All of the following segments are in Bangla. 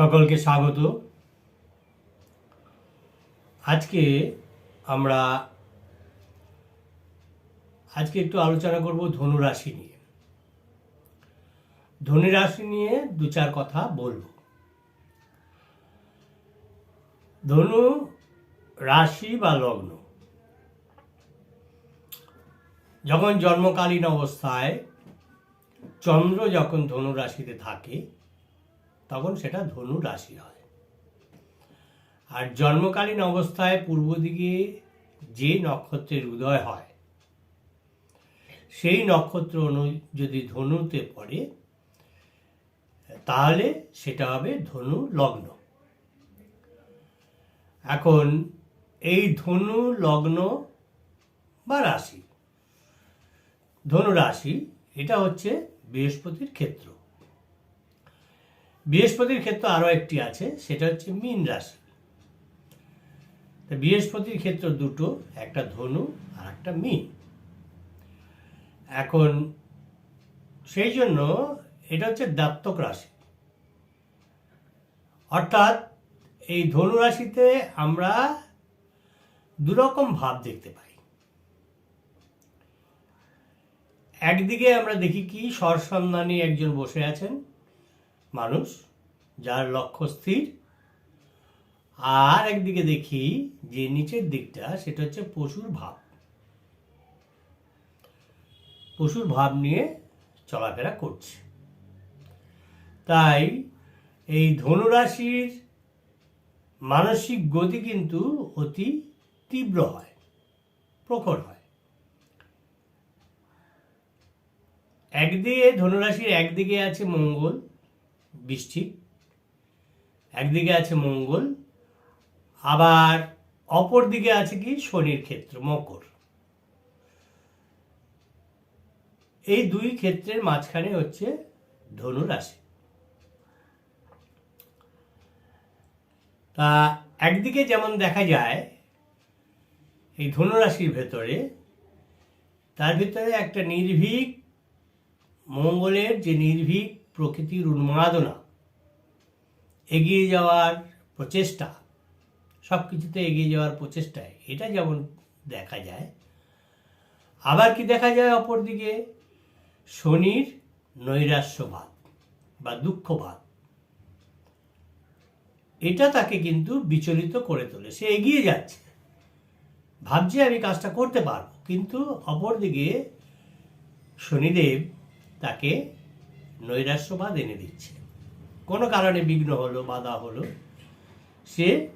সকলকে স্বাগত। আজকে আমরা, আজকে একটু আলোচনা করব ধনু রাশি নিয়ে। ধনু রাশি নিয়ে দু চার কথা বলব। ধনু রাশি বা লগ্ন। যখন জন্মকালীন অবস্থায় চন্দ্র যখন ধনু রাশিতে থাকে তখন সেটা ধনু রাশি হয়। আর জন্মকালীন অবস্থায় পূর্ব দিকে যে নক্ষত্রের উদয় হয়, সেই নক্ষত্র অনু যদি ধনুতে পড়ে, তাহলে সেটা হবে ধনু লগ্ন। এখন এই ধনু লগ্ন বা রাশি, ধনু রাশি, এটা হচ্ছে বৃহস্পতির ক্ষেত্র। বৃহস্পতির ক্ষেত্র আরও একটি আছে, সেটা হচ্ছে মীন রাশি। বৃহস্পতির ক্ষেত্র দুটো, একটা ধনু আর একটা মীন। এখন সেই জন্য এটা হচ্ছে দাত্তক রাশি। অর্থাৎ এই ধনু রাশিতে আমরা দুরকম ভাব দেখতে পাই। একদিকে আমরা দেখি কি, সরসন্ধানী একজন বসে আছেন মানুষ, যার লক্ষ্য স্থির। আর একদিকে দেখি যে নিচের দিকটা, সেটা হচ্ছে পশুর ভাব। পশুর ভাব নিয়ে চলাফেরা করছে। তাই এই ধনুরাশির মানসিক গতি কিন্তু অতি তীব্র হয়, প্রখর হয়। একদিকে ধনুরাশির একদিকে আছে মঙ্গল বৃষ্টি। একদিকে আছে মঙ্গল, আবার অপর দিকে আছে কি? শনির ক্ষেত্র, মকর। এই দুই ক্ষেত্রের মাঝখানে হচ্ছে ধনু রাশি। তা একদিকে যেমন দেখা যায়, এই ধনুরাশির ভেতরে, তার ভিতরে একটা নির্ভীক মঙ্গলের যে নির্ভীক প্রকৃতির উন্মাদনা। এগিয়ে যাওয়ার প্রচেষ্টা সব কিছুতে এগিয়ে যাওয়ার প্রচেষ্টায় এটা যেমন দেখা যায়। আবার কি দেখা যায় অপরদিকে? শনির নৈরাস্যভাব বা দুঃখভাব এটা তাকে কিন্তু বিচলিত করে তোলে। সে এগিয়ে যাচ্ছে। ভাবছে, আমি কাজটা করতে পারব। কিন্তু অপরদিকে শনিদেব তাকে নৈরাস্যবাদ এনে দিচ্ছে। কোনো কারণে বিঘ্ন হলো, বাধা হলো, সে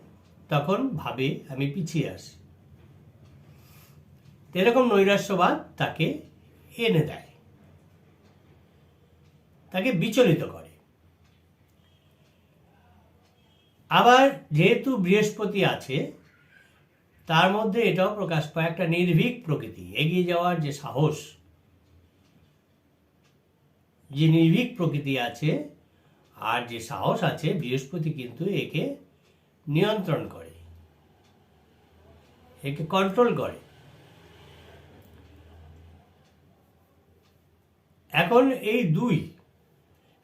তখন ভাবে, আমি পিছিয়ে আসি এরকম নৈরাস্যবাদ তাকে এনে দেয়। তাকে বিচলিত করে। আবার যেহেতু বৃহস্পতি আছে, তার মধ্যে এটাও প্রকাশ পায় একটা নির্ভীক প্রকৃতি, এগিয়ে যাওয়ার যে সাহস যে নির্ভীক প্রকৃতি আছে আর যে সাহস আছে, বৃহস্পতি কিন্তু একে নিয়ন্ত্রণ করে, একে কন্ট্রোল করে। এখন এই দুই,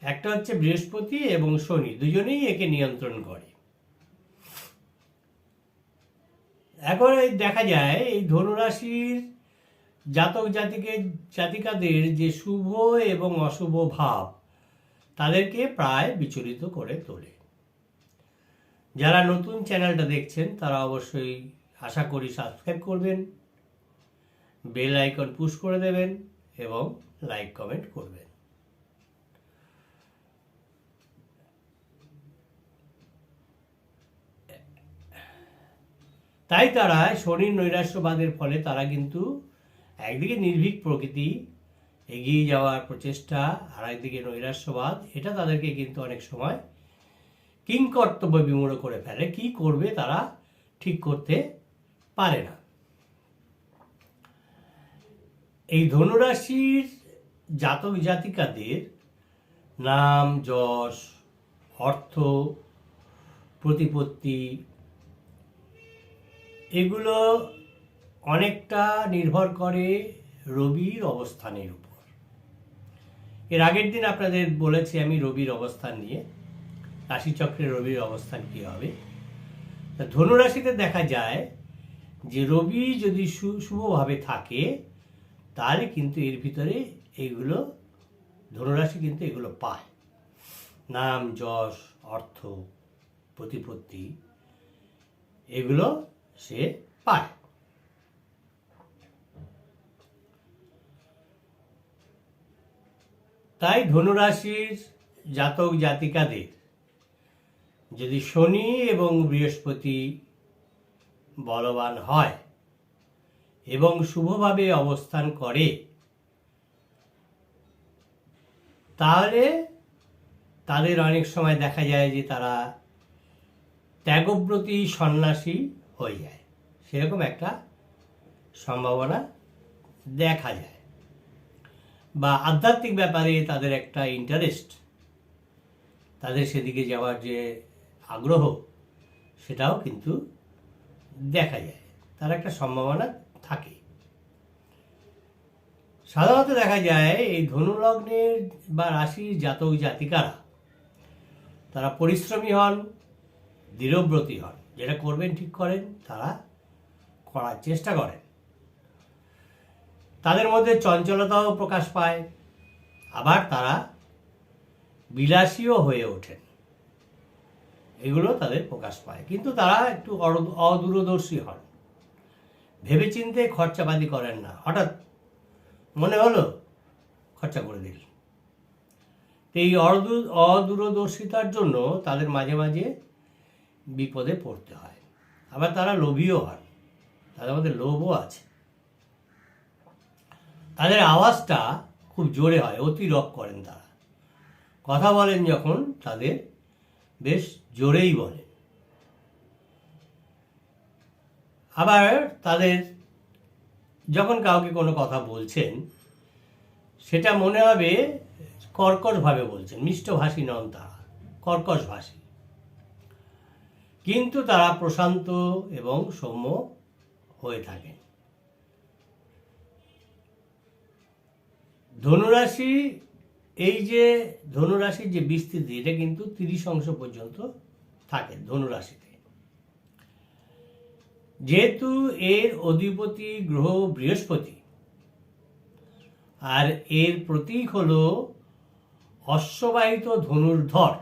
একটা হচ্ছে বৃহস্পতি এবং শনি, দুজনেই একে নিয়ন্ত্রণ করে। এখন দেখা যায়, এই ধনুরাশির জাতক জাতিকে, জাতিকাদের যে শুভ এবং অশুভ ভাব, তাদেরকে প্রায় বিচলিত করে তোলে। যারা নতুন চ্যানেলটা দেখছেন, তারা অবশ্যই আশা করি সাবস্ক্রাইব করবেন, বেল আইকন পুশ করে দেবেন এবং লাইক, কমেন্ট করবেন। তাই তারা শনির নৈরাশ্যবাদের ফলে তারা কিন্তু একদিকে নির্ভীক প্রকৃতি, এগিয়ে যাওয়ার প্রচেষ্টা, আর একদিকে নৈরাশ্যবাদ, এটা তাদেরকে কিন্তু অনেক সময় কিংকর্তব্য বিমূঢ় করে ফেলে। কি করবে তারা ঠিক করতে পারে না। এই ধনুরাশির জাতক জাতিকাদের নাম, যশ, অর্থ, প্রতিপত্তি, এগুলো অনেকটা নির্ভর করে রবির অবস্থানের উপর। এর আগের দিন আপনাদের বলেছি আমি রবির অবস্থান নিয়ে। রাশিচক্রে রবির অবস্থান কী হবে? তা ধনুরাশিতে দেখা যায় যে রবি যদি শুভভাবে থাকে, তাহলে কিন্তু এর ভিতরে এইগুলো ধনুরাশি কিন্তু এগুলো পায়। নাম, যশ, অর্থ, প্রতিপত্তি, এগুলো সে পায়। তাই ধনুরাশির জাতক জাতিকাদের যদি শনি এবং বৃহস্পতি বলবান হয় এবং শুভভাবে অবস্থান করে, তাহলে তাদের অনেক সময় দেখা যায় যে তারা ত্যাগব্রতী সন্ন্যাসী হয়ে যায়। সেরকম একটা সম্ভাবনা দেখা যায়। বা আধ্যাত্মিক ব্যাপারে তাদের একটা ইন্টারেস্ট তাদের সেদিকে যাওয়ার যে আগ্রহ, সেটাও কিন্তু দেখা যায়। তার একটা সম্ভাবনা থাকে। সাধারণত দেখা যায়, এই ধনুলগ্নের বা রাশির জাতক জাতিকারা, তারা পরিশ্রমী হন, দৃঢ়ব্রতী হন। যেটা করবেন, ঠিক করেন, তারা করার চেষ্টা করেন। তাদের মধ্যে চঞ্চলতাও প্রকাশ পায়। আবার তারা বিলাসীও হয়ে ওঠেন। এগুলো তাদের প্রকাশ পায়। কিন্তু তারা একটু অদূরদর্শী হন। ভেবেচিন্তে খরচাপাতি করেন না। হঠাৎ মনে হলো, খরচা করে দিল। এই অদূর অদূরদর্শিতার জন্য তাদের মাঝে মাঝে বিপদে পড়তে হয়। আবার তারা লোভীও হন। তাদের মধ্যে লোভও আছে। তাদের আওয়াজটা খুব জোরে হয় অতি রক করেন তারা। কথা বলেন যখন, তাদের বেশ জোরেই বলেন। আবার তাদের যখন কাউকে কোনো কথা বলছেন, সেটা মনে হবে কর্কশভাবে বলছেন, মিষ্টভাষী নন তারা, কর্কশভাষী। কিন্তু তারা প্রশান্ত এবং সৌম্য হয়ে থাকেন। ধনুরাশি, এই যে ধনুরাশির যে বিস্তৃতি, এটা কিন্তু তিরিশ অংশ পর্যন্ত থাকে ধনুরাশিতে। যেহেতু এর অধিপতি গ্রহ বৃহস্পতি, আর এর প্রতীক হল অশ্ববাহিত ধনুর্ধর।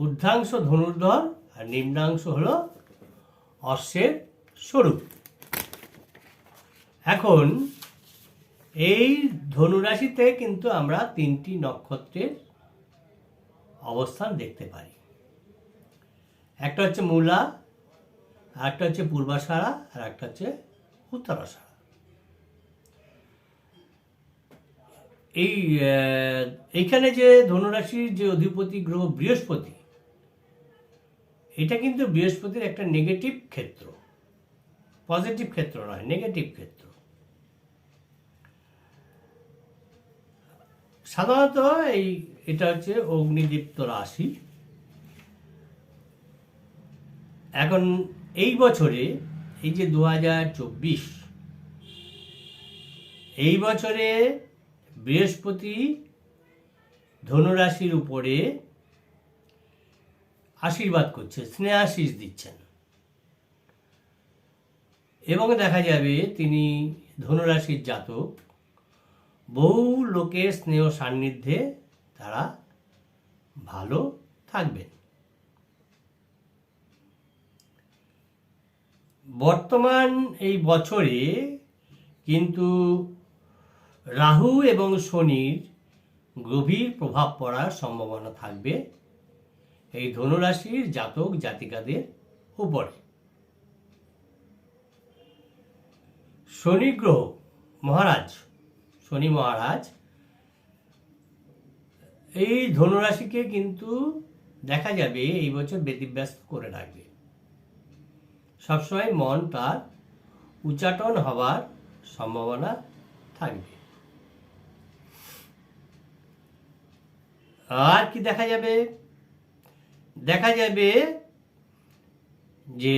ঊর্ধ্বাংশ ধনুর্ধর আর নিম্নাংশ হল অশ্বের স্বরূপ। এখন এই ধনুরাশিতে কিন্তু আমরা তিনটি নক্ষত্রের অবস্থান দেখতে পারি। একটা হচ্ছে মূলা আর একটা হচ্ছে পূর্বাষাঢ়া আর একটা হচ্ছে উত্তরাষাঢ়া এই এইখানে যে ধনুরাশির যে অধিপতি গ্রহ বৃহস্পতি, এটা কিন্তু বৃহস্পতির একটা নেগেটিভ ক্ষেত্র পজিটিভ ক্ষেত্র নয় নেগেটিভ ক্ষেত্র। সাধারণত এই, এটা হচ্ছে অগ্নিদীপ্ত রাশি। এখন এই বছরে, এই যে দু এই বছরে বৃহস্পতি ধনুরাশির উপরে আশীর্বাদ করছে স্নেহাশিস দিচ্ছেন। এবং দেখা যাবে তিনি ধনুরাশির জাতক। বহু লোকের স্নেহ সান্নিধ্যে তারা ভালো থাকবেন। বর্তমান এই বছরে কিন্তু রাহু এবং শনির গভীর প্রভাব পড়ার সম্ভাবনা থাকবে এই ধনুরাশির জাতক জাতিকাদের উপরে। শনি গ্রহ, মহারাজ শনি মহারাজ, এই ধনুরাশিকে কিন্তু দেখা যাবে এই বছর ব্যতিব্যস্ত করে রাখবে। সবসময় মন তার উচ্চাটন হওয়ার সম্ভাবনা থাকবে। আর কি দেখা যাবে? দেখা যাবে যে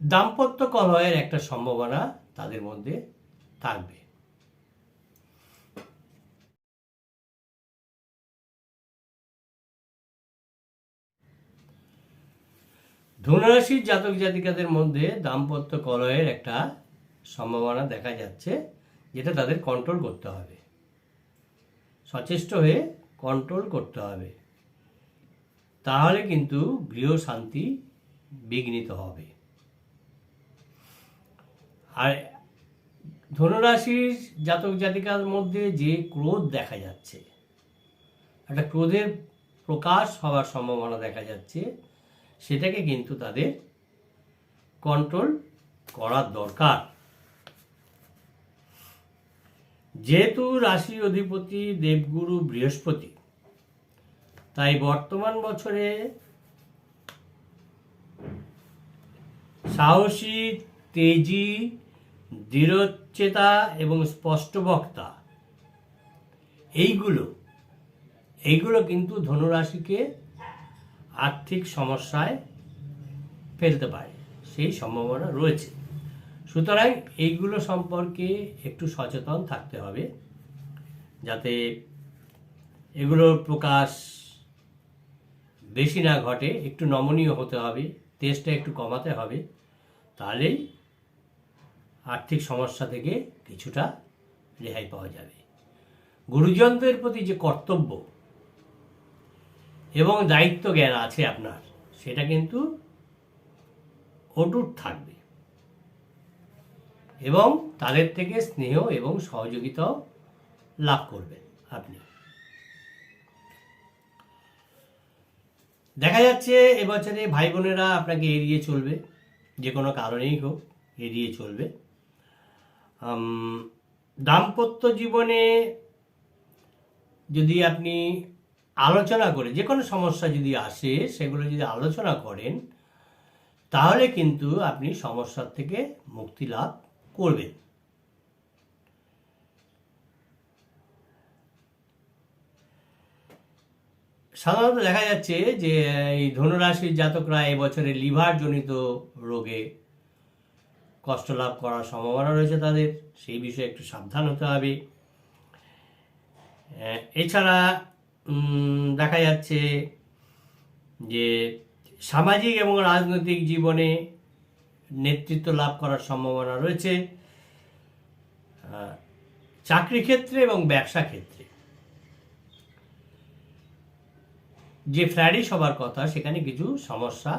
দাম্পত্য কলহের একটা সম্ভাবনা তাদের মধ্যে থাকবে। ধনুরাশির জাতক জাতিকাদের মধ্যে দাম্পত্য কলয়ের একটা সম্ভাবনা দেখা যাচ্ছে, যেটা তাদের কন্ট্রোল করতে হবে। সচেষ্ট হয়ে কন্ট্রোল করতে হবে। তাহলে কিন্তু গৃহ শান্তি বিঘ্নিত হবে। আর ধনুরাশির জাতক জাতিকার মধ্যে যে ক্রোধ দেখা যাচ্ছে, একটা ক্রোধের প্রকাশ হওয়ার সম্ভাবনা দেখা যাচ্ছে সেটাকে কিন্তু তাদের কন্ট্রোল করার দরকার। যেহেতু রাশি অধিপতি দেবগুরু বৃহস্পতি, তাই বর্তমান বছরে সাহসী, তেজি, দৃঢ়চেতা এবং স্পষ্টবক্তা এইগুলো এইগুলো কিন্তু ধনুরাশিকে আর্থিক সমস্যায় ফেলতে পারে, সেই সম্ভাবনা রয়েছে। সুতরাং এইগুলো সম্পর্কে একটু সচেতন থাকতে হবে, যাতে এগুলোর প্রকাশ বেশি না ঘটে, একটু নমনীয় হতে হবে, তেজটা একটু কমাতে হবে, তাহলেই আর্থিক সমস্যা থেকে কিছুটা রেহাই পাওয়া যাবে। গুরুজনদের প্রতি যে কর্তব্য এবং দায়িত্ব জ্ঞান আছে আপনার, সেটা কিন্তু অটুট থাকবে। এবং তাদের থেকে স্নেহ এবং সহযোগিতাও লাভ করবেন আপনি। দেখা যাচ্ছে এবছরে ভাই বোনেরা আপনাকে এড়িয়ে চলবে, যে কোনো কারণেই হোক এড়িয়ে চলবে। দাম্পত্য জীবনে যদি আপনি আলোচনা করে, যে কোনো সমস্যা যদি আসে, সেগুলো যদি আলোচনা করেন, তাহলে কিন্তু আপনি সমস্যার থেকে মুক্তি লাভ করবেন। সাধারণত দেখা যাচ্ছে যে, এই ধনুরাশির জাতকরা এবছরে লিভার জনিত রোগে কষ্ট লাভ করার সম্ভাবনা রয়েছে তাদের, সেই বিষয়ে একটু সাবধান হতে হবে। এছাড়া দেখা যাচ্ছে যে সামাজিক এবং রাজনৈতিক জীবনে নেতৃত্ব লাভ করার সম্ভাবনা রয়েছে চাকরি ক্ষেত্রে এবং ব্যবসা ক্ষেত্রে। যে ফ্ল্যারিশ হবার কথা, সেখানে কিছু সমস্যা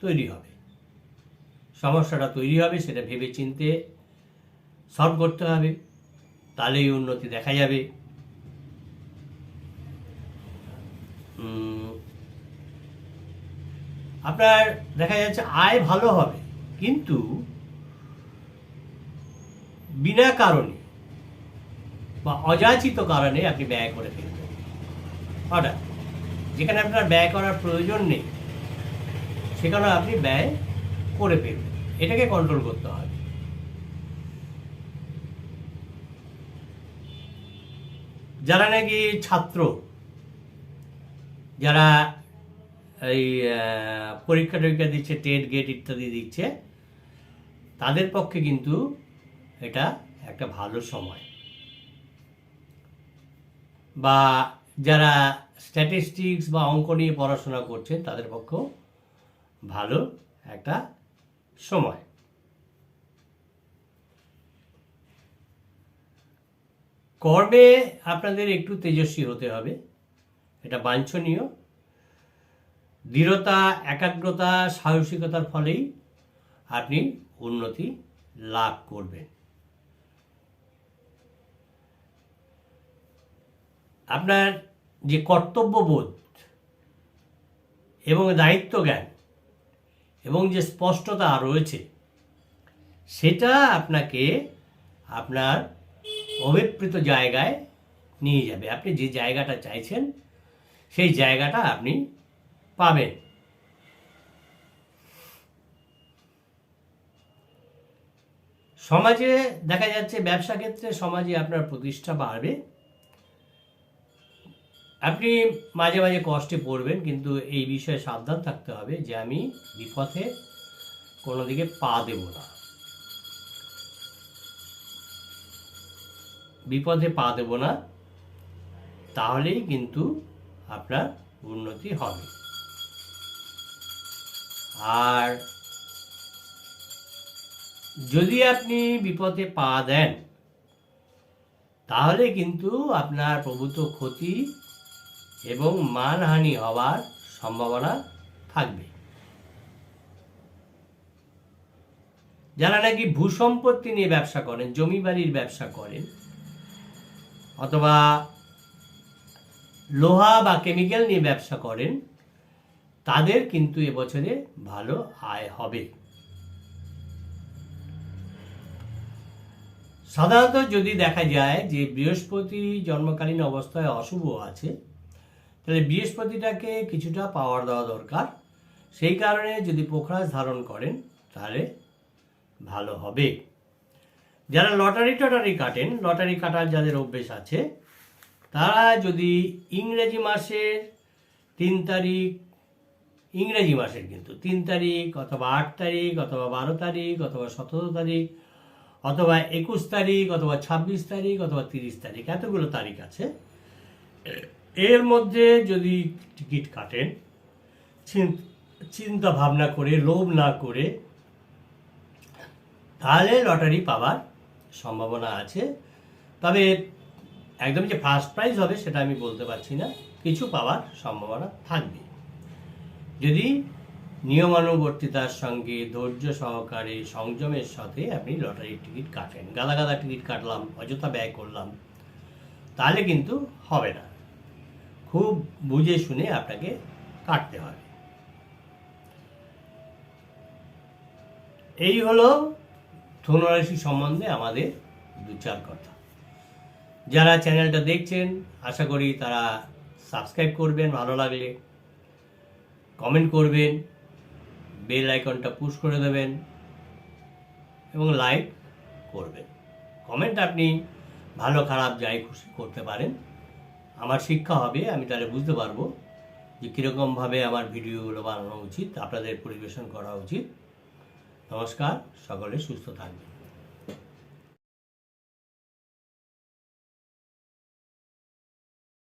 তৈরি হবে। সমস্যাটা তৈরি হবে, সেটা ভেবে চিনতে সলভ করতে হবে, তাহলেই উন্নতি দেখা যাবে। আপনার দেখা যাচ্ছে আয় ভালো হবে, কিন্তু বিনা কারণে বা অযাচিত কারণে আপনি ব্যয় করে ফেলবেন হঠাৎ যেখানে আপনার ব্যয় করার প্রয়োজন নেই সেখানে আপনি ব্যয় করে ফেলবেন এটাকে কন্ট্রোল করতে হবে। যারা নাকি ছাত্র যারা এই পরীক্ষা টরীক্ষা দিচ্ছে, টেট গেট ইত্যাদি দিচ্ছে, তাদের পক্ষে কিন্তু এটা একটা ভালো সময়। বা যারা স্ট্যাটিস্টিক্স বা অঙ্ক নিয়ে পড়াশোনা করছেন, তাদের পক্ষেও ভালো একটা সময়। কর্মে আপনাদের একটু তেজস্বী হতে হবে। এটা বাঞ্ছনীয়। দৃঢ়তা, একাগ্রতা, সাহসিকতার ফলেই আপনি উন্নতি লাভ করবেন। আপনার যে কর্তব্যবোধ এবং দায়িত্ব জ্ঞান এবং যে স্পষ্টতা রয়েছে, সেটা আপনাকে আপনার অভিপ্রেত জায়গায় নিয়ে যাবে। আপনি যে জায়গাটা চাইছেন সেই জায়গাটা আপনি পাবেন। সমাজে দেখা যাচ্ছে ব্যবসা ক্ষেত্রে সমাজে আপনার প্রতিষ্ঠা বাড়বে। আপনি মাঝে মাঝে কষ্টে পড়বেন, কিন্তু এই বিষয়ে সাবধান থাকতে হবে যে আমি বিপথে কোনো দিকে পা দেব না। বিপদে পা দেব না, তাহলেই কিন্তু আপনার উন্নতি হবে। আর যদি আপনি বিপদে পা দেন, তাহলে কিন্তু আপনার প্রভূত ক্ষতি এবং মানহানি হওয়ার সম্ভাবনা থাকবে। যারা নাকি ভূসম্পত্তি নিয়ে ব্যবসা করেন, জমি বাড়ির ব্যবসা করেন, অথবা লোহা বা কেমিক্যাল নিয়ে ব্যবসা করেন, তাদের কিন্তু এবছরে ভালো আয় হবে। সাধারণত যদি দেখা যায় যে বৃহস্পতি জন্মকালীন অবস্থায় অশুভ আছে, তাহলে বৃহস্পতিটাকে কিছুটা পাওয়ার দেওয়া দরকার। সেই কারণে যদি পোখরাজ ধারণ করেন, তাহলে ভালো হবে। যারা লটারি টটারি কাটেন লটারি কাটার যাদের অভ্যেস আছে তারা যদি ইংরেজি মাসের তিন তারিখ, ইংরেজি মাসের কিন্তু তিন তারিখ অথবা আট তারিখ অথবা বারো তারিখ অথবা সতেরো তারিখ অথবা একুশ তারিখ অথবা ছাব্বিশ তারিখ অথবা তিরিশ তারিখ, এতগুলো তারিখ আছে। এর মধ্যে যদি টিকিট কাটেন, চিন- চিন্তা ভাবনা করে, লোভ না করে, তাহলে লটারি পাওয়ার সম্ভাবনা আছে। তবে একদম যে ফার্স্ট প্রাইজ হবে সেটা আমি বলতে পারছি না, কিছু পাওয়ার সম্ভাবনা থাকবে। যদি নিয়মানুবর্তিতার সঙ্গে, ধৈর্য সহকারে, সংযমের সাথে আপনি লটারির টিকিট কাটেন গাদা গাদা টিকিট কাটলাম, অযথা ব্যয় করলাম, তাহলে কিন্তু হবে না। খুব বুঝে শুনে আপনাকে কাটতে হবে। এই হলো ধনুরাশি সম্বন্ধে আমাদের দু চার কথা। যারা চ্যানেলটা দেখছেন, আশা করি তারা সাবস্ক্রাইব করবেন, ভালো লাগলে কমেন্ট করবেন বেল আইকনটা পুশ করে দেবেন এবং লাইক করবেন। কমেন্ট আপনি ভালো, খারাপ যাই খুশি করতে পারেন। আমার শিক্ষা হবে, আমি তাহলে বুঝতে পারব যে কীরকমভাবে আমার ভিডিওগুলো বানানো উচিত, আপনাদের পরিবেশন করা উচিত। নমস্কার, সকলে সুস্থ থাকবেন।